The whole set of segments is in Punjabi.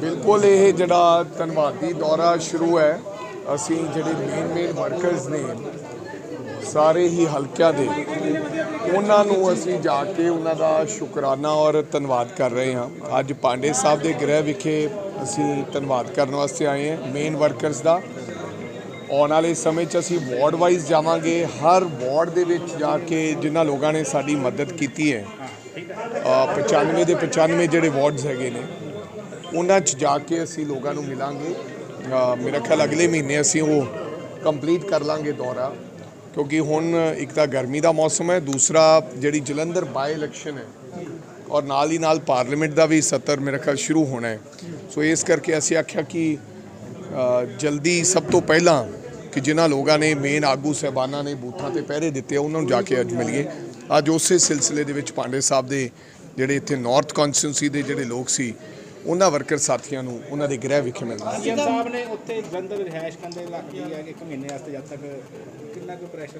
ਬਿਲਕੁਲ ਇਹ ਜਿਹੜਾ ਧੰਨਵਾਦੀ ਦੌਰਾ ਸ਼ੁਰੂ ਹੈ ਅਸੀਂ ਜਿਹੜੇ ਮੇਨ ਮੇਨ ਵਰਕਰਸ ਨੇ ਸਾਰੇ ਹੀ ਹਲਕਿਆਂ ਦੇ ਉਹਨਾਂ ਨੂੰ ਅਸੀਂ ਜਾ ਕੇ ਉਹਨਾਂ ਦਾ ਸ਼ੁਕਰਾਨਾ ਔਰ ਧੰਨਵਾਦ ਕਰ ਰਹੇ ਹਾਂ। ਅੱਜ ਪਾਂਡੇ ਸਾਹਿਬ ਦੇ ਗ੍ਰਹਿ ਵਿਖੇ ਅਸੀਂ ਧੰਨਵਾਦ ਕਰਨ ਵਾਸਤੇ ਆਏ ਹਾਂ ਮੇਨ ਵਰਕਰਸ ਦਾ। ਆਉਣ ਵਾਲੇ ਸਮੇਂ 'ਚ ਅਸੀਂ ਵਾਰਡ ਵਾਈਜ਼ ਜਾਵਾਂਗੇ ਹਰ ਵਾਰਡ ਦੇ ਵਿੱਚ ਜਾ ਕੇ ਜਿਨ੍ਹਾਂ ਲੋਕਾਂ ਨੇ ਸਾਡੀ ਮਦਦ ਕੀਤੀ ਹੈ ਅ, 95 ਦੇ 95 ਜਿਹੜੇ ਵਾਰਡਸ ਹੈਗੇ ਨੇ ਉਹਨਾਂ 'ਚ ਜਾ ਕੇ ਅਸੀਂ ਲੋਕਾਂ ਨੂੰ ਮਿਲਾਂਗੇ। ਮੇਰਾ ਖਿਆਲ ਅਗਲੇ ਮਹੀਨੇ ਅਸੀਂ ਉਹ ਕੰਪਲੀਟ ਕਰ ਲਾਂਗੇ ਦੌਰਾ। ਕਿਉਂਕਿ ਹੁਣ ਇੱਕ ਤਾਂ ਗਰਮੀ ਦਾ ਮੌਸਮ ਹੈ, ਦੂਸਰਾ ਜਿਹੜੀ ਜਲੰਧਰ ਬਾਈ ਇਲੈਕਸ਼ਨ ਹੈ, ਔਰ ਨਾਲ ਹੀ ਨਾਲ ਪਾਰਲੀਮੈਂਟ ਦਾ ਵੀ ਸੱਤਰ ਮੇਰਾ ਖਿਆਲ ਸ਼ੁਰੂ ਹੋਣਾ ਹੈ। ਸੋ ਇਸ ਕਰਕੇ ਅਸੀਂ ਆਖਿਆ ਕਿ ਜਲਦੀ ਸਭ ਤੋਂ ਪਹਿਲਾਂ ਕਿ ਜਿਨ੍ਹਾਂ ਲੋਕਾਂ ਨੇ ਮੇਨ ਆਗੂ ਸਹਿਬਾਨਾਂ ਨੇ ਬੂਥਾਂ ਤੇ ਪਹਿਰੇ ਦਿੱਤੇ ਉਹਨਾਂ ਨੂੰ ਜਾ ਕੇ ਅੱਜ ਮਿਲੀਏ। ਅੱਜ ਉਸੇ ਸਿਲਸਿਲੇ ਦੇ ਵਿੱਚ ਪਾਂਡੇ ਸਾਹਿਬ ਦੇ ਜਿਹੜੇ ਇੱਥੇ ਨਾਰਥ ਕੌਂਸਟੀਟਿਊਂਸੀ ਦੇ ਜਿਹੜੇ ਲੋਕ ਸੀ ਉਹਨਾਂ ਵਰਕਰ ਸਾਥੀਆਂ ਨੂੰ ਉਹਨਾਂ ਦੇ ਗ੍ਰਹਿ ਵਿਖੇ ਮਿਲਣਾ। ਸੀਐਮ ਸਾਹਿਬ ਨੇ ਉੱਥੇ ਜਲੰਧਰ ਰਿਹਾਇਸ਼ ਕੰਦੇ ਇਲਾਕੇ ਹੈ ਕਿ ਇੱਕ ਮਹੀਨੇ ਵਾਸਤੇ ਜਦ ਤੱਕ। ਕਿੰਨਾ ਕੁ ਪ੍ਰੈਸ਼ਰ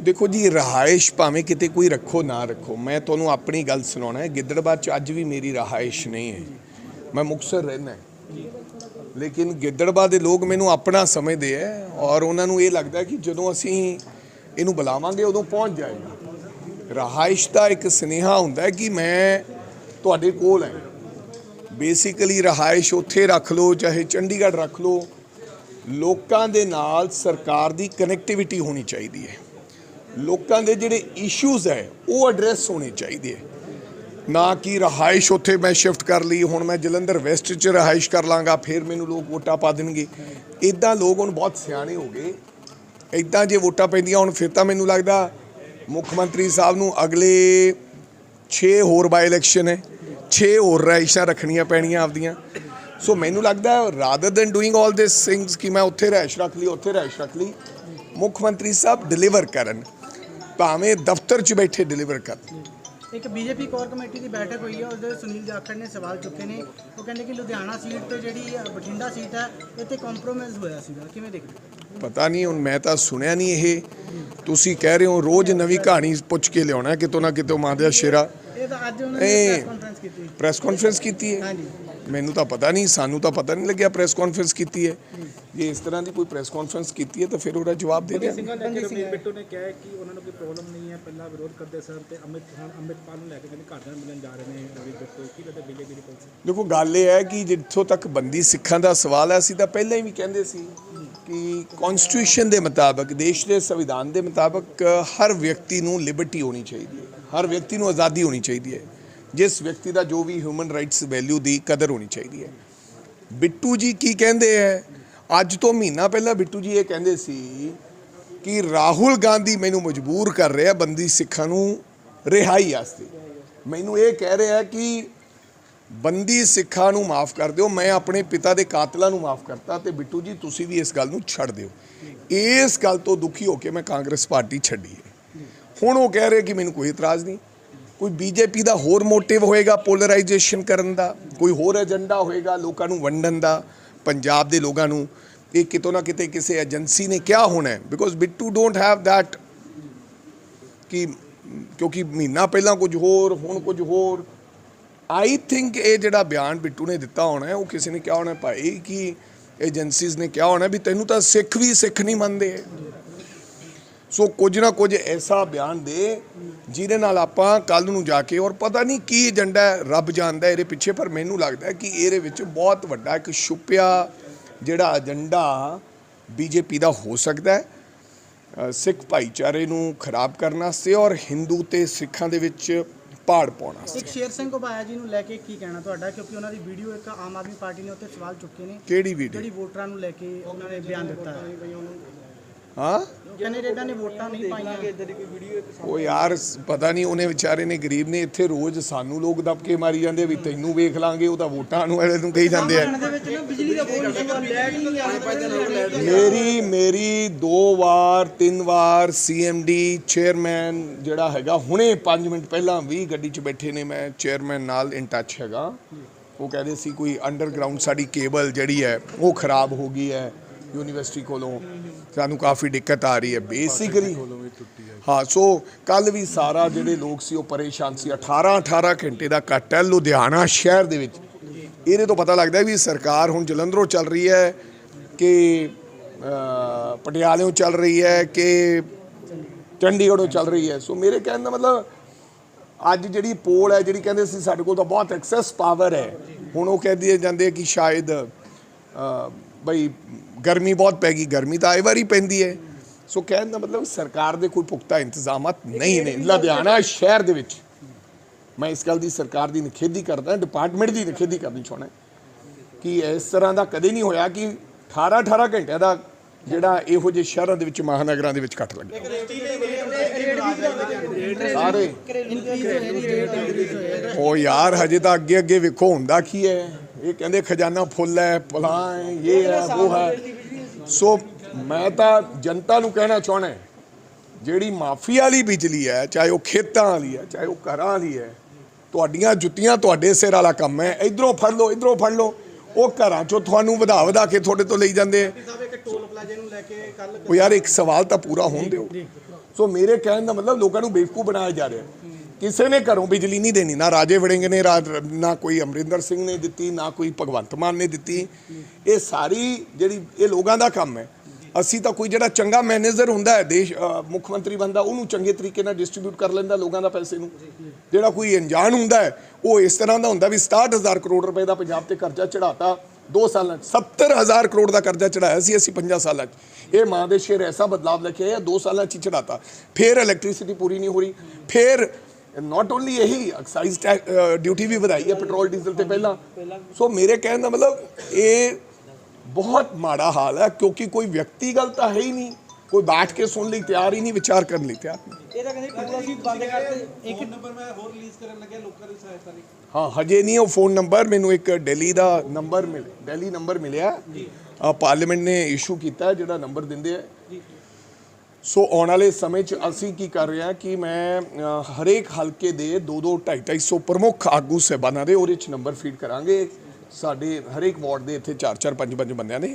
ਦੇਖੋ ਜੀ ਰਹਾਇਸ਼ ਭਾਵੇਂ ਕਿਤੇ ਕੋਈ ਰੱਖੋ ਨਾ ਰੱਖੋ ਮੈਂ ਤੁਹਾਨੂੰ ਆਪਣੀ ਗੱਲ ਸੁਣਾਉਣਾ ਹੈ ਗਿੱਦੜਬਾਦ ਚ ਅੱਜ ਵੀ ਮੇਰੀ ਰਹਾਇਸ਼ ਨਹੀਂ ਹੈ। ਮੈਂ ਮੁਕਤਸਰ ਰਹਿੰਦਾ ਲੇਕਿਨ ਗਿੱਦੜਬਾਦ ਦੇ ਲੋਕ ਮੈਨੂੰ ਆਪਣਾ ਸਮਝਦੇ ਹੈ ਔਰ ਉਹਨਾਂ ਨੂੰ ਇਹ ਲੱਗਦਾ ਕਿ ਜਦੋਂ ਅਸੀਂ ਇਹਨੂੰ ਬੁਲਾਵਾਂਗੇ ਉਦੋਂ ਪਹੁੰਚ ਜਾਏਗਾ। ਰਹਾਇਸ਼ ਦਾ ਇੱਕ ਸੁਨੇਹਾ ਹੁੰਦਾ ਕਿ ਮੈਂ ਤੁਹਾਡੇ ਕੋਲ ਹਾਂ। ਬੇਸਿਕਲੀ ਰਹਾਇਸ਼ ਉੱਥੇ ਰੱਖ ਲਓ, ਚਾਹੇ ਚੰਡੀਗੜ੍ਹ ਰੱਖ ਲਓ, ਲੋਕਾਂ ਦੇ ਨਾਲ ਸਰਕਾਰ ਦੀ ਕਨੈਕਟੀਵਿਟੀ ਹੋਣੀ ਚਾਹੀਦੀ ਹੈ। ਲੋਕਾਂ ਦੇ ਜਿਹੜੇ ਇਸ਼ੂਜ਼ ਹੈ, ਉਹ ਐਡਰੈਸ ਹੋਣੇ ਚਾਹੀਦੇ ਹੈ। ਨਾ ਕਿ ਰਹਾਇਸ਼ ਉੱਥੇ ਮੈਂ ਸ਼ਿਫਟ ਕਰ ਲਈ, ਹੁਣ ਮੈਂ ਜਲੰਧਰ ਵੈਸਟ 'ਚ ਰਹਾਇਸ਼ ਕਰ ਲਾਂਗਾ, ਫਿਰ ਮੈਨੂੰ ਲੋਕ ਵੋਟਾਂ ਪਾ ਦੇਣਗੇ। ਇਦਾਂ ਲੋਕ ਹੁਣ ਬਹੁਤ ਸਿਆਣੇ ਹੋ ਗਏ। ਇਦਾਂ ਜੇ ਵੋਟਾਂ ਪੈਂਦੀਆਂ ਹੁਣ, ਫਿਰ ਤਾਂ ਮੈਨੂੰ ਲੱਗਦਾ ਮੁੱਖ ਮੰਤਰੀ ਸਾਹਿਬ ਨੂੰ ਅਗਲੇ 6 ਹੋਰ ਬਾਈ ਇਲੈਕਸ਼ਨ ਹੈ। 6 ਹੋਰ ਰਹਾਇਸ਼ਾਂ ਰੱਖਣੀਆਂ ਪੈਣੀਆਂ ਆਪਦੀਆਂ। ਸੋ ਮੈਨੂੰ ਲੱਗਦਾ rather than doing all this things ਕਿ ਮੈਂ ਉੱਥੇ ਰਹਾਇਸ਼ ਰੱਖ ਲਈ ਉੱਥੇ ਰਹਾਇਸ਼ ਰੱਖ ਲਈ ਮੁੱਖ ਮੰਤਰੀ ਸਾਹਿਬ ਡਿਲੀਵਰ ਕਰਨ। ਭਾਵੇਂ ਦਫ਼ਤਰ 'ਚ ਬੈਠੇ ਡਿਲੀਵਰ ਕਰਨ। ਇੱਕ ਬੀਜੇਪੀ ਕੋਰ ਕਮੇਟੀ ਦੀ ਬੈਠਕ ਹੋਈ ਹੈ ਉਸ ਦੇ ਸੁਨੀਲ ਜਾਖੜ ਨੇ ਸਵਾਲ ਚੁੱਕੇ ਨੇ। ਉਹ ਕਹਿੰਦੇ ਕਿ ਲੁਧਿਆਣਾ ਸੀਟ ਤੇ ਜਿਹੜੀ ਬਠਿੰਡਾ ਸੀਟ ਹੈ ਇੱਥੇ ਕੰਪਰੋਮਾਈਜ਼ ਹੋਇਆ ਸੀਗਾ। ਕਿਵੇਂ ਦੇਖਦੇ? ਪਤਾ ਨਹੀਂ ਹੁਣ ਮੈਂ ਤਾਂ ਸੁਣਿਆ ਨਹੀਂ ਇਹ। ਤੁਸੀਂ ਕਹਿ ਰਹੇ ਹੋ ਰੋਜ਼ ਨਵੀਂ ਕਹਾਣੀ ਪੁੱਛ ਕੇ ਲਿਆਉਣਾ ਕਿਤੋਂ ਨਾ ਕਿਤੋਂ ਮਾਂ ਦਾ ਸ਼ੇਰਾ। ਤਾਂ ਅੱਜ ਉਹਨਾਂ ਨੇ ਇਹ- ਪ੍ਰੈਸ ਕਾਨਫਰੰਸ ਕੀਤੀ। ਪ੍ਰੈਸ ਕਾਨਫਰੰਸ ਕੀਤੀ ਹੈ। ਹਾਂਜੀ। ਮੈਨੂੰ ਤਾਂ ਪਤਾ ਨਹੀਂ ਸਾਨੂੰ ਤਾਂ ਪਤਾ ਨਹੀਂ ਲੱਗਿਆ ਪ੍ਰੈਸ ਕਾਨਫਰੰਸ ਕੀਤੀ ਹੈ। ਜੇ ਇਸ ਤਰ੍ਹਾਂ ਦੀ ਕੋਈ ਪ੍ਰੈਸ ਕਾਨਫਰੰਸ ਕੀਤੀ ਹੈ ਤਾਂ ਫਿਰ ਉਹਦਾ ਜਵਾਬ ਦੇ ਦਿਆਂਗੇ। ਸਿੰਘਾਂ ਲੈ ਕੇ ਰਵਨੀਤ ਬਿੱਟੂ ਨੇ ਕਿਹਾ ਹੈ ਕਿ ਉਹਨਾਂ ਨੂੰ ਕੋਈ ਪ੍ਰੋਬਲਮ ਨਹੀਂ ਹੈ ਪਹਿਲਾਂ ਵਿਰੋਧ ਕਰਦੇ ਸਨ ਤੇ ਅਮਿਤ ਹੁਣ ਅਮਿਤਪਾਲ ਨੂੰ ਲੈ ਕੇ ਕਹਿੰਦੇ ਘਰਦਿਆਂ ਨੂੰ ਮਿਲਣ ਜਾ ਰਹੇ ਨੇ। ਰਵਨੀਤ ਬਿੱਟੂ ਕੀ ਲੱਗਦਾ ਬੀਜੇਪੀ ਦੀ ਪਾਲਿਸੀ? ਦੇਖੋ ਗੱਲ ਇਹ ਹੈ ਕਿ ਜਿੱਥੋਂ ਤੱਕ ਬੰਦੀ ਸਿੱਖਾਂ ਦਾ ਸਵਾਲ ਹੈ ਅਸੀਂ ਤਾਂ ਪਹਿਲਾਂ ਹੀ ਵੀ ਕਹਿੰਦੇ ਸੀ ਕਿ ਕਨਸਟੀਟਿਊਸ਼ਨ ਦੇ ਮੁਤਾਬਕ, ਦੇਸ਼ ਦੇ ਸੰਵਿਧਾਨ ਦੇ ਮੁਤਾਬਕ ਹਰ ਵਿਅਕਤੀ ਨੂੰ ਲਿਬਰਟੀ ਹੋਣੀ ਚਾਹੀਦੀ ਹੈ। ਹਰ ਵਿਅਕਤੀ ਨੂੰ ਆਜ਼ਾਦੀ ਹੋਣੀ ਚਾਹੀਦੀ ਹੈ। ਜਿਸ ਵਿਅਕਤੀ ਦਾ ਜੋ ਵੀ ਹਿਊਮਨ ਰਾਈਟਸ ਵੈਲਿਊ ਦੀ ਕਦਰ ਹੋਣੀ ਚਾਹੀਦੀ ਹੈ। ਬਿੱਟੂ ਜੀ ਕੀ ਕਹਿੰਦੇ ਹੈ? ਅੱਜ ਤੋਂ ਮਹੀਨਾ ਪਹਿਲਾਂ ਬਿੱਟੂ ਜੀ ਇਹ ਕਹਿੰਦੇ ਸੀ ਕਿ ਰਾਹੁਲ ਗਾਂਧੀ ਮੈਨੂੰ ਮਜਬੂਰ ਕਰ ਰਿਹਾ ਬੰਦੀ ਸਿੱਖਾਂ ਨੂੰ ਰਿਹਾਈ ਵਾਸਤੇ। ਮੈਨੂੰ ਇਹ ਕਹਿ ਰਿਹਾ ਕਿ ਬੰਦੀ ਸਿੱਖਾਂ ਨੂੰ ਮਾਫ ਕਰ ਦਿਓ, ਮੈਂ ਆਪਣੇ ਪਿਤਾ ਦੇ ਕਾਤਲਾਂ ਨੂੰ ਮਾਫ ਕਰਤਾ ਤੇ ਬਿੱਟੂ ਜੀ, ਤੁਸੀਂ ਵੀ ਇਸ ਗੱਲ ਨੂੰ ਛੱਡ ਦਿਓ। ਇਸ ਗੱਲ ਤੋਂ ਦੁਖੀ ਹੋ ਕੇ ਮੈਂ ਕਾਂਗਰਸ ਪਾਰਟੀ ਛੱਡੀ ਹੈ। ਹੁਣ ਉਹ ਕਹਿ ਰਹੇ ਕਿ ਮੈਨੂੰ ਕੋਈ ਇਤਰਾਜ਼ ਨਹੀਂ। ਕੋਈ ਬੀਜੇਪੀ ਦਾ ਹੋਰ ਮੋਟਿਵ ਹੋਏਗਾ ਪੋਲਰਾਈਜੇਸ਼ਨ ਕਰਨ ਦਾ, ਕੋਈ ਹੋਰ ਏਜੰਡਾ ਹੋਏਗਾ ਲੋਕਾਂ ਨੂੰ ਵੰਡਣ ਦਾ, ਪੰਜਾਬ ਦੇ ਲੋਕਾਂ ਨੂੰ, ਇਹ ਕਿਤੋਂ ਨਾ ਕਿਤੇ ਕਿਸੇ ਏਜੰਸੀ ਨੇ ਕਿਹਾ ਹੋਣਾ ਹੈ। Because Bittu don't have that ਕਿ ਕਿਉਂਕਿ ਮਹੀਨਾ ਪਹਿਲਾਂ ਕੁਝ ਹੋਰ, ਹੁਣ ਕੁਝ ਹੋਰ ਆਈ ਥਿੰਕ ਇਹ ਜਿਹੜਾ ਬਿਆਨ ਬਿੱਟੂ ਨੇ ਦਿੱਤਾ ਹੋਣਾ ਉਹ ਕਿਸੇ ਨੇ ਕਿਹਾ ਹੋਣਾ ਭਾਈ ਕਿ ਏਜੰਸੀਜ਼ ਨੇ ਕਿਹਾ ਹੋਣਾ ਵੀ ਤੈਨੂੰ ਤਾਂ ਸਿੱਖ ਵੀ ਸਿੱਖ ਨਹੀਂ ਮੰਨਦੇ। ਸੋ ਕੁਝ ਨਾ ਕੁਝ ਐਸਾ ਬਿਆਨ ਦੇ ਜਿਹਦੇ ਨਾਲ ਆਪਾਂ ਕੱਲ ਨੂੰ ਜਾ ਕੇ ਔਰ ਪਤਾ ਨਹੀਂ ਕੀ ਏਜੰਡਾ ਹੈ, ਰੱਬ ਜਾਣਦਾ ਇਹਦੇ ਪਿੱਛੇ, ਪਰ ਮੈਨੂੰ ਲੱਗਦਾ ਕਿ ਇਹਦੇ ਵਿੱਚ ਬਹੁਤ ਵੱਡਾ ਇੱਕ ਛੁਪਿਆ ਜਿਹੜਾ ਏਜੰਡਾ ਬੀਜੇਪੀ ਦਾ ਹੋ ਸਕਦਾ ਹੈ। ਸਿੱਖ ਭਾਈਚਾਰੇ ਨੂੰ ਖਰਾਬ ਕਰਨ ਵਾਸਤੇ ਔਰ ਹਿੰਦੂ ਤੇ ਸਿੱਖਾਂ ਦੇ ਵਿੱਚ ਪਾੜ ਪਾਉਣ ਇੱਕ ਸ਼ੇਰ ਸਿੰਘ ਘੋਬਾਇਆ ਜੀ ਨੂੰ ਲੈ ਕੇ ਕੀ ਕਹਿਣਾ ਤੁਹਾਡਾ? ਕਿਉਂਕਿ ਉਹਨਾਂ ਦੀ ਵੀਡੀਓ ਇੱਕ ਆਮ ਆਦਮੀ ਪਾਰਟੀ ਨੇ ਉੱਤੇ ਸਵਾਲ ਚੁੱਕੇ ਨੇ। ਕਿਹੜੀ ਵੀਡੀਓ? ਜਿਹੜੀ ਵੋਟਰਾਂ ਨੂੰ ਲੈ ਕੇ ਉਹਨਾਂ ਨੇ ਬਿਆਨ ਦਿੱਤਾ ਹੈ? ਹਾਂ ਕਹਿੰਦੇ ਜਿਹੜਾ ਨੇ ਵੋਟਾਂ ਨਹੀਂ ਪਾਈਆਂ। ਉਹ ਯਾਰ ਪਤਾ ਨਹੀਂ ਉਹਨੇ ਵਿਚਾਰੇ ਨੇ ਗਰੀਬ ਨੇ ਇੱਥੇ ਰੋਜ਼ ਸਾਨੂੰ ਲੋਕ ਦਬਕੇ ਮਾਰੀ ਜਾਂਦੇ ਵੀ ਤੈਨੂੰ ਵੇਖ ਲਾਂਗੇ ਉਹ ਤਾਂ ਵੋਟਾਂ ਨੂੰ ਵਾਲੇ ਨੂੰ ਕਹੀ ਜਾਂਦੇ ਆ। ਦੇ ਵਿੱਚ ਨਾ ਬਿਜਲੀ ਦਾ ਬੋਲ ਸੀਗਾ ਲੈਟ ਨਹੀਂ ਆ ਮੇਰੀ ਮੇਰੀ ਦੋ ਵਾਰ ਤਿੰਨ ਵਾਰ ਸੀਐਮਡੀ ਚੇਅਰਮੈਨ ਜਿਹੜਾ ਹੈਗਾ ਹੁਣੇ 5 ਮਿੰਟ ਪਹਿਲਾਂ ਵੀ ਗੱਡੀ 'ਚ ਬੈਠੇ ਨੇ ਮੈਂ ਚੇਅਰਮੈਨ ਨਾਲ ਇਨ ਟੱਚ ਹੈਗਾ। ਉਹ ਕਹਿੰਦੇ ਸੀ ਕੋਈ ਅੰਡਰਗਰਾਉਂਡ ਸਾਡੀ ਕੇਬਲ ਜਿਹੜੀ ਹੈ ਉਹ ਖਰਾਬ ਹੋ ਗਈ ਹੈ। ਯੂਨੀਵਰਸਿਟੀ ਕੋਲੋਂ ਸਾਨੂੰ ਕਾਫੀ ਦਿੱਕਤ ਆ ਰਹੀ ਹੈ ਬੇਸਿਕਲੀ ਹਾਂ ਸੋ ਕੱਲ ਵੀ ਸਾਰਾ ਜਿਹੜੇ ਲੋਕ ਸੀ ਉਹ ਪਰੇਸ਼ਾਨ ਸੀ। 18 18 ਘੰਟੇ ਦਾ ਕੱਟ ਹੈ ਲੁਧਿਆਣਾ ਸ਼ਹਿਰ ਦੇ ਵਿੱਚ। ਇਹਦੇ ਤੋਂ ਪਤਾ ਲੱਗਦਾ ਵੀ ਸਰਕਾਰ ਹੁਣ ਜਲੰਧਰੋਂ ਚੱਲ ਰਹੀ ਹੈ ਕਿ ਅ, ਚੱਲ ਰਹੀ ਹੈ ਕਿ ਚੰਡੀਗੜ੍ਹੋਂ ਚੱਲ ਰਹੀ ਹੈ। ਸੋ ਮੇਰੇ ਕਹਿਣ ਦਾ ਮਤਲਬ ਅੱਜ ਜਿਹੜੀ ਪੋਲ ਹੈ ਜਿਹੜੀ ਕਹਿੰਦੇ ਸੀ ਸਾਡੇ ਕੋਲ ਤਾਂ ਬਹੁਤ ਐਕਸੈਸ ਪਾਵਰ ਹੈ। ਹੁਣ ਉਹ ਕਹਿੰਦੇ ਜਾਂਦੇ ਕਿ ਸ਼ਾਇਦ ਬਈ ਗਰਮੀ ਬਹੁਤ ਪੈ ਗਈ ਗਰਮੀ ਤਾਂ ਆਏ ਵਾਰੀ ਪੈਂਦੀ ਹੈ। ਸੋ ਕਹਿਣ ਦਾ ਮਤਲਬ ਸਰਕਾਰ ਦੇ ਕੋਈ ਪੁਖਤਾ ਇੰਤਜ਼ਾਮਾਤ ਨਹੀਂ ਨੇ। ਲੁਧਿਆਣਾ ਸ਼ਹਿਰ ਦੇ ਵਿੱਚ ਮੈਂ ਇਸ ਗੱਲ ਦੀ ਸਰਕਾਰ ਦੀ ਨਿਖੇਧੀ ਕਰਦਾ ਡਿਪਾਰਟਮੈਂਟ ਦੀ ਨਿਖੇਧੀ ਕਰਨੀ ਚਾਹੁੰਦਾ ਕਿ ਇਸ ਤਰ੍ਹਾਂ ਦਾ ਕਦੇ ਨਹੀਂ ਹੋਇਆ ਕਿ 18 18 ਘੰਟਿਆਂ ਦਾ ਜਿਹੜਾ ਇਹੋ ਜਿਹੇ ਸ਼ਹਿਰਾਂ ਦੇ ਵਿੱਚ ਮਹਾਨਗਰਾਂ ਦੇ ਵਿੱਚ ਕੱਟ ਲੱਗੇ। ਸਾਰੇ। ਉਹ ਯਾਰ ਹਜੇ ਤਾਂ ਅੱਗੇ ਅੱਗੇ ਵੇਖੋ ਹੁੰਦਾ ਕੀ ਹੈ। ਇਹ ਕਹਿੰਦੇ ਖਜ਼ਾਨਾ ਫੁੱਲ ਹੈ ਫਲਾਂ ਹੈ ਇਹ ਹੈ ਉਹ ਹੈ। ਸੋ ਮੈਂ ਤਾਂ ਜਨਤਾ ਨੂੰ ਕਹਿਣਾ ਚਾਹਣਾ ਜਿਹੜੀ ਮਾਫੀਆ ਵਾਲੀ ਬਿਜਲੀ ਹੈ ਚਾਹੇ ਉਹ ਖੇਤਾਂ ਵਾਲੀ ਹੈ ਚਾਹੇ ਉਹ ਘਰਾਂ ਵਾਲੀ ਹੈ ਤੁਹਾਡੀਆਂ ਜੁੱਤੀਆਂ ਤੁਹਾਡੇ ਸਿਰ ਵਾਲਾ ਕੰਮ ਹੈ। ਇਧਰੋਂ ਫੜ ਲਓ ਇਧਰੋਂ ਫੜ ਲਓ। ਉਹ ਘਰਾਂ ਚੋਂ ਤੁਹਾਨੂੰ ਵਧਾ ਵਧਾ ਕੇ ਤੁਹਾਡੇ ਤੋਂ ਲਈ ਜਾਂਦੇ ਆ ਸਾਹਿਬ ਇੱਕ ਟੋਲ ਪਲਾਜ਼ੇ ਨੂੰ ਲੈ ਕੇ ਕੱਲ ਉਹ ਯਾਰ ਇੱਕ ਸਵਾਲ ਤਾਂ ਪੂਰਾ ਹੋਣ ਦਿਓ। ਸੋ ਮੇਰੇ ਕਹਿਣ ਦਾ ਮਤਲਬ ਲੋਕਾਂ ਨੂੰ ਬੇਵਕੂਫ ਬਣਾਇਆ ਜਾ ਰਿਹਾ ਕਿਸੇ ਨੇ ਘਰੋਂ ਬਿਜਲੀ ਨਹੀਂ ਦੇਣੀ, ਨਾ ਰਾਜੇ ਵੜਿੰਗ ਨੇ ਰਾ- ਨਾ ਕੋਈ ਅਮਰਿੰਦਰ ਸਿੰਘ ਨੇ ਦਿੱਤੀ, ਨਾ ਕੋਈ ਭਗਵੰਤ ਮਾਨ ਨੇ ਦਿੱਤੀ। ਇਹ ਸਾਰੀ ਜਿਹੜੀ, ਇਹ ਲੋਕਾਂ ਦਾ ਕੰਮ ਹੈ। ਅਸੀਂ ਤਾਂ ਕੋਈ ਜਿਹੜਾ ਚੰਗਾ ਮੈਨੇਜਰ ਹੁੰਦਾ ਹੈ, ਦੇਸ਼ ਮੁੱਖ ਮੰਤਰੀ ਬੰਦਾ, ਉਹਨੂੰ ਚੰਗੇ ਤਰੀਕੇ ਨਾਲ ਡਿਸਟ੍ਰੀਬਿਊਟ ਕਰ ਲੈਂਦਾ ਲੋਕਾਂ ਦਾ ਪੈਸੇ ਨੂੰ। ਜਿਹੜਾ ਕੋਈ ਅਣਜਾਣ ਹੁੰਦਾ ਹੈ, ਉਹ ਇਸ ਤਰ੍ਹਾਂ ਦਾ ਹੁੰਦਾ ਵੀ 67000 ਕਰੋੜ ਰੁਪਏ ਦਾ ਪੰਜਾਬ ਤੇ ਕਰਜ਼ਾ ਚੜਾਤਾ 2 ਸਾਲਾਂ 'ਚ। 70000 ਕਰੋੜ ਦਾ ਕਰਜ਼ਾ ਚੜਾਇਆ ਸੀ ਅਸੀਂ 50 ਸਾਲਾਂ 'ਚ। ਇਹ ਮਾਂ ਦੇ ਸ਼ੇਰ ਐਸਾ ਬਦਲਾਵ ਲੈ ਕੇ ਆਇਆ 2 ਸਾਲਾਂ 'ਚ ਹੀ ਚੜਾਤਾ। ਫਿਰ ਇਲੈਕਟ੍ਰਿਸਿਟੀ ਪੂਰੀ ਨਹੀਂ ਹੋ ਰਹੀ। ਫਿਰ ਨਾਟ ਓਨਲੀ ਇਹੀ ਐਕਸਾਈਜ਼ ਡਿਊਟੀ ਵੀ ਵਧਾਈ ਹੈ ਪੈਟਰੋਲ ਡੀਜ਼ਲ ਤੇ ਪਹਿਲਾਂ। ਸੋ ਮੇਰੇ ਕਹਿਣ ਦਾ ਮਤਲਬ, ਇਹ ਬਹੁਤ ਮਾੜਾ ਹਾਲ ਹੈ, ਕਿਉਂਕਿ ਕੋਈ ਵਿਅਕਤੀ ਗੱਲ ਤਾਂ ਹੈ ਹੀ ਨਹੀਂ। ਕੋਈ ਬੈਠ ਕੇ ਸੁਣ ਲਈ ਤਿਆਰ ਹੀ ਨਹੀਂ ਵਿਚਾਰ ਕਰਨ ਲਈ ਤਿਆਰ। ਨਹੀਂ ਇਹ ਤਾਂ ਕਹਿੰਦੇ ਪੂਰਾ ਸੀ ਬੰਦ ਕਰਤੇ। ਇੱਕ ਨੰਬਰ ਮੈਂ ਹੋਰ ਰਿਲੀਜ਼ ਕਰਨ ਲੱਗਿਆ ਲੋਕਾਂ ਦੀ ਸਹਾਇਤਾ ਲਈ। ਹਾਂ ਹਜੇ ਨਹੀਂ ਉਹ ਫੋਨ ਨੰਬਰ ਮੈਨੂੰ ਇੱਕ ਦਿੱਲੀ ਦਾ ਨੰਬਰ ਮਿਲ ਦਿੱਲੀ ਨੰਬਰ ਮਿਲਿਆ। ਆ ਪਾਰਲੀਮੈਂਟ ਨੇ ਇਸ਼ੂ ਕੀਤਾ ਜਿਹੜਾ ਨੰਬਰ ਦਿੰਦੇ ਆ। ਸੋ ਆਉਣ ਵਾਲੇ ਸਮੇਂ 'ਚ ਅਸੀਂ ਕੀ ਕਰ ਰਹੇ ਹਾਂ ਕਿ ਮੈਂ ਹਰੇਕ ਹਲਕੇ ਦੇ 2-2 250 ਪ੍ਰਮੁੱਖ ਆਗੂ ਸਹਿਬਾਨਾਂ ਦੇ ਉਹਦੇ 'ਚ ਨੰਬਰ ਫੀਡ ਕਰਾਂਗੇ। ਸਾਡੇ ਹਰੇਕ ਵਾਰਡ ਦੇ ਇੱਥੇ 4-4 5-5 ਬੰਦਿਆਂ ਦੇ।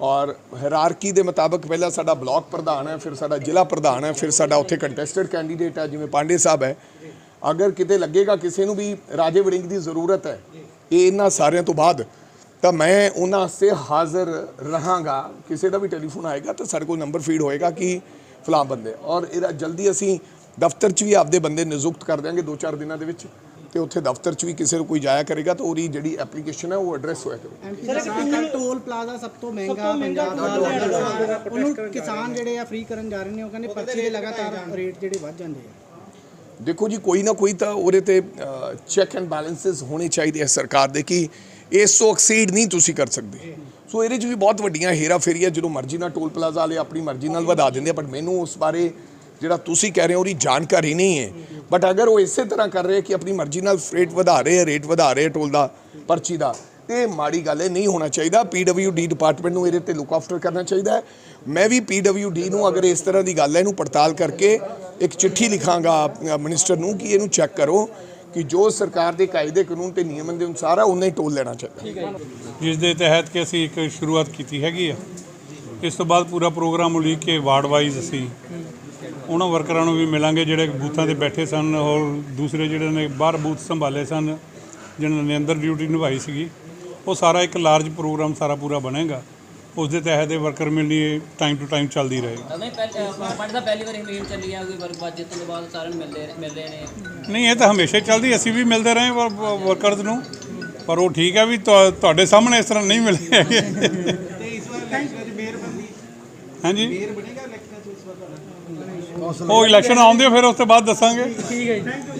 ਔਰ ਹਾਇਰਾਰਕੀ ਦੇ ਮੁਤਾਬਕ ਪਹਿਲਾਂ ਸਾਡਾ ਬਲਾਕ ਪ੍ਰਧਾਨ ਹੈ, ਫਿਰ ਸਾਡਾ ਜ਼ਿਲ੍ਹਾ ਪ੍ਰਧਾਨ ਹੈ, ਫਿਰ ਸਾਡਾ ਉੱਥੇ ਕੰਟੈਸਟਡ ਕੈਂਡੀਡੇਟ ਹੈ, ਜਿਵੇਂ ਪਾਂਡੇ ਸਾਹਿਬ ਹੈ। ਅਗਰ ਕਿਤੇ ਲੱਗੇਗਾ ਕਿਸੇ ਨੂੰ ਵੀ ਰਾਜੇ ਵੜਿੰਗ ਦੀ ਜ਼ਰੂਰਤ ਹੈ, ਇਹ ਇਹਨਾਂ ਸਾਰਿਆਂ ਤੋਂ ਬਾਅਦ, ਤਾਂ ਮੈਂ ਉਹਨਾਂ ਵਾਸਤੇ ਹਾਜ਼ਰ ਰਹਾਂਗਾ। ਕਿਸੇ ਦਾ ਵੀ ਟੈਲੀਫੋਨ ਆਏਗਾ ਤਾਂ ਸਾਡੇ ਕੋਲ ਨੰਬਰ ਫੀਡ ਹੋਏਗਾ ਕਿ ਫਲਾਂ ਬੰਦੇ। ਔਰ ਇਹਦਾ ਜਲਦੀ ਅਸੀਂ ਦਫ਼ਤਰ 'ਚ ਵੀ ਆਪਦੇ ਬੰਦੇ ਨਿਯੁਕਤ ਕਰ ਦਿਆਂਗੇ 2-4 ਦਿਨਾਂ ਦੇ ਵਿੱਚ। ਤੇ ਉੱਥੇ ਦਫ਼ਤਰ 'ਚ ਵੀ ਕਿਸੇ ਨੂੰ ਕੋਈ ਜਾਇਆ ਕਰੇਗਾ ਤਾਂ ਉਹਦੀ ਜਿਹੜੀ ਐਪਲੀਕੇਸ਼ਨ ਹੈ ਉਹ ਐਡਰੈਸ ਹੋਇਆ ਕਰੇ ਐਮਪੀ ਦਾ ਟੋਲ ਪਲਾਜ਼ਾ ਸਭ ਤੋਂ ਮਹਿੰਗਾ ਪੰਜਾਬ ਦਾ ਉਹਨੂੰ ਕਿਸਾਨ ਜਿਹੜੇ ਆ ਫ੍ਰੀ ਕਰਨ ਜਾ ਰਹੇ ਨੇ ਉਹ ਕਹਿੰਦੇ ਪਰਚੇ ਦੇ ਲਗਾਤਾਰ ਰੇਟ ਜਿਹੜੇ ਵੱਧ ਜਾਂਦੇ ਆ। ਦੇਖੋ ਜੀ ਕੋਈ ਨਾ ਕੋਈ ਤਾਂ ਉਹਦੇ ਤੇ ਚੈੱਕ ਐਂਡ ਬੈਲੈਂਸਸ ਹੋਣੇ ਚਾਹੀਦੇ ਆ ਸਰਕਾਰ ਦੇ ਕਿ ਇਸ ਤੋਂ ਐਕਸੀਡ ਨਹੀਂ ਤੁਸੀਂ ਕਰ ਸਕਦੇ। ਸੋ ਇਹਦੇ 'ਚ ਵੀ ਬਹੁਤ ਵੱਡੀਆਂ ਹੇਰਾ ਫੇਰੀਆਂ ਜਦੋਂ ਮਰਜ਼ੀ ਨਾਲ ਟੋਲ ਪਲਾਜ਼ਾ ਵਾਲੇ ਆਪਣੀ ਮਰਜ਼ੀ ਨਾਲ ਵਧਾ ਦਿੰਦੇ ਆ ਬਟ ਮੈਨੂੰ ਉਸ ਬਾਰੇ ਜਿਹੜਾ ਤੁਸੀਂ ਕਹਿ ਰਹੇ ਹੋ, ਉਹਦੀ ਜਾਣਕਾਰੀ ਨਹੀਂ ਹੈ। ਬਟ ਅਗਰ ਉਹ ਇਸੇ ਤਰ੍ਹਾਂ ਕਰ ਰਹੇ ਕਿ ਆਪਣੀ ਮਰਜ਼ੀ ਨਾਲ ਰੇਟ ਵਧਾ ਰਹੇ ਆ ਰੇਟ ਵਧਾ ਰਹੇ ਟੋਲ ਦਾ, ਪਰਚੀ ਦਾ, ਤੇ ਮਾੜੀ ਗੱਲ ਇਹ ਨਹੀਂ ਹੋਣਾ ਚਾਹੀਦਾ। ਡੀ ਡਿਪਾਰਟਮੈਂਟ ਨੂੰ ਇਹਦੇ ਤੇ ਲੁੱਕ ਆਫਟਰ ਕਰਨਾ ਚਾਹੀਦਾ ਹੈ। ਮੈਂ ਵੀ ਡੀ ਨੂੰ ਅਗਰ ਇਸ ਤਰ੍ਹਾਂ ਦੀ ਗੱਲ ਹੈ, ਇਹਨੂੰ ਪੜਤਾਲ ਕਰਕੇ ਇੱਕ ਚਿੱਠੀ ਲਿਖਾਂਗਾ ਮਿਨਿਸਟਰ ਨੂੰ ਕਿ ਇਹਨੂੰ ਚੈੱਕ ਕਰੋ ਕਿ ਜੋ ਸਰਕਾਰ ਦੇ ਕਾਇਦੇ ਕਾਨੂੰਨ ਤੇ ਨਿਯਮਾਂ ਦੇ ਅਨੁਸਾਰ ਆ, ਉਹਨਾਂ ਹੀ ਟੋਲ ਲੈਣਾ ਚਾਹੀਦਾ। ਜਿਸ ਦੇ ਤਹਿਤ ਕਿ ਅਸੀਂ ਇੱਕ ਸ਼ੁਰੂਆਤ ਕੀਤੀ ਹੈਗੀ ਆ। ਇਸ ਤੋਂ ਬਾਅਦ ਪੂਰਾ ਪ੍ਰੋਗਰਾਮ ਉਲੀਕ ਕੇ ਵਾਰਡ ਵਾਈਜ਼ ਅਸੀਂ ਉਹਨਾਂ ਵਰਕਰਾਂ ਨੂੰ ਵੀ ਮਿਲਾਂਗੇ ਜਿਹੜੇ ਬੂਥਾਂ ਤੇ ਬੈਠੇ ਸਨ ਔਰ ਦੂਸਰੇ ਜਿਹੜੇ ਨੇ ਬਾਹਰ ਬੂਥ ਸੰਭਾਲੇ ਸਨ ਜਿਨ੍ਹਾਂ ਨੇ ਅੰਦਰ ਡਿਊਟੀ ਨਿਭਾਈ ਸੀਗੀ ਉਹ ਸਾਰਾ ਇੱਕ ਲਾਰਜ ਪ੍ਰੋਗਰਾਮ ਸਾਰਾ ਪੂਰਾ ਬਣੇਗਾ। ਉਸ ਦੇ ਤਹਿਤ ਇਹ ਵਰਕਰ ਮਿਲਣੀ ਟਾਈਮ ਟੂ ਟਾਈਮ ਚੱਲਦੀ ਰਹੇਗੀ। ਨਹੀਂ ਪਹਿਲੇ ਪੰਜ ਦਾ ਪਹਿਲੀ ਵਾਰੀ ਮੀਮ ਚੱਲੀ ਆ ਕੋਈ ਵਰਕ ਜਿੱਤਣ ਤੋਂ ਬਾਅਦ ਸਾਰਿਆਂ ਨੂੰ ਮਿਲਦੇ ਮਿਲ ਰਹੇ ਨੇ। ਨਹੀਂ ਇਹ ਤਾਂ ਹਮੇਸ਼ਾ ਚੱਲਦੀ ਅਸੀਂ ਵੀ ਮਿਲਦੇ ਰਹੇ ਵਰਕਰਸ ਨੂੰ ਪਰ ਉਹ ਠੀਕ ਹੈ ਵੀ ਤੁਹਾ- ਤੁਹਾਡੇ ਸਾਹਮਣੇ ਇਸ ਤਰ੍ਹਾਂ ਨਹੀਂ ਮਿਲੇ ਹੈਗੇ। ਤੇ ਇਸ ਵਾਰ ਇਲੈਕਸ਼ਨ ਦੀ ਮੇਅਰ ਬੰਦੀ ਹਾਂਜੀ। ਮੇਅਰ ਬਣੇਗਾ ਇਲੈਕਸ਼ਨ ਚ ਇਸ ਵਾਰ ਤੁਹਾਡਾ ਉਹ ਇਲੈਕਸ਼ਨ ਆਉਂਦੇ ਆ, ਫਿਰ ਉਸ ਤੋਂ ਬਾਅਦ ਦੱਸਾਂਗੇ। ਠੀਕ ਹੈ ਜੀ।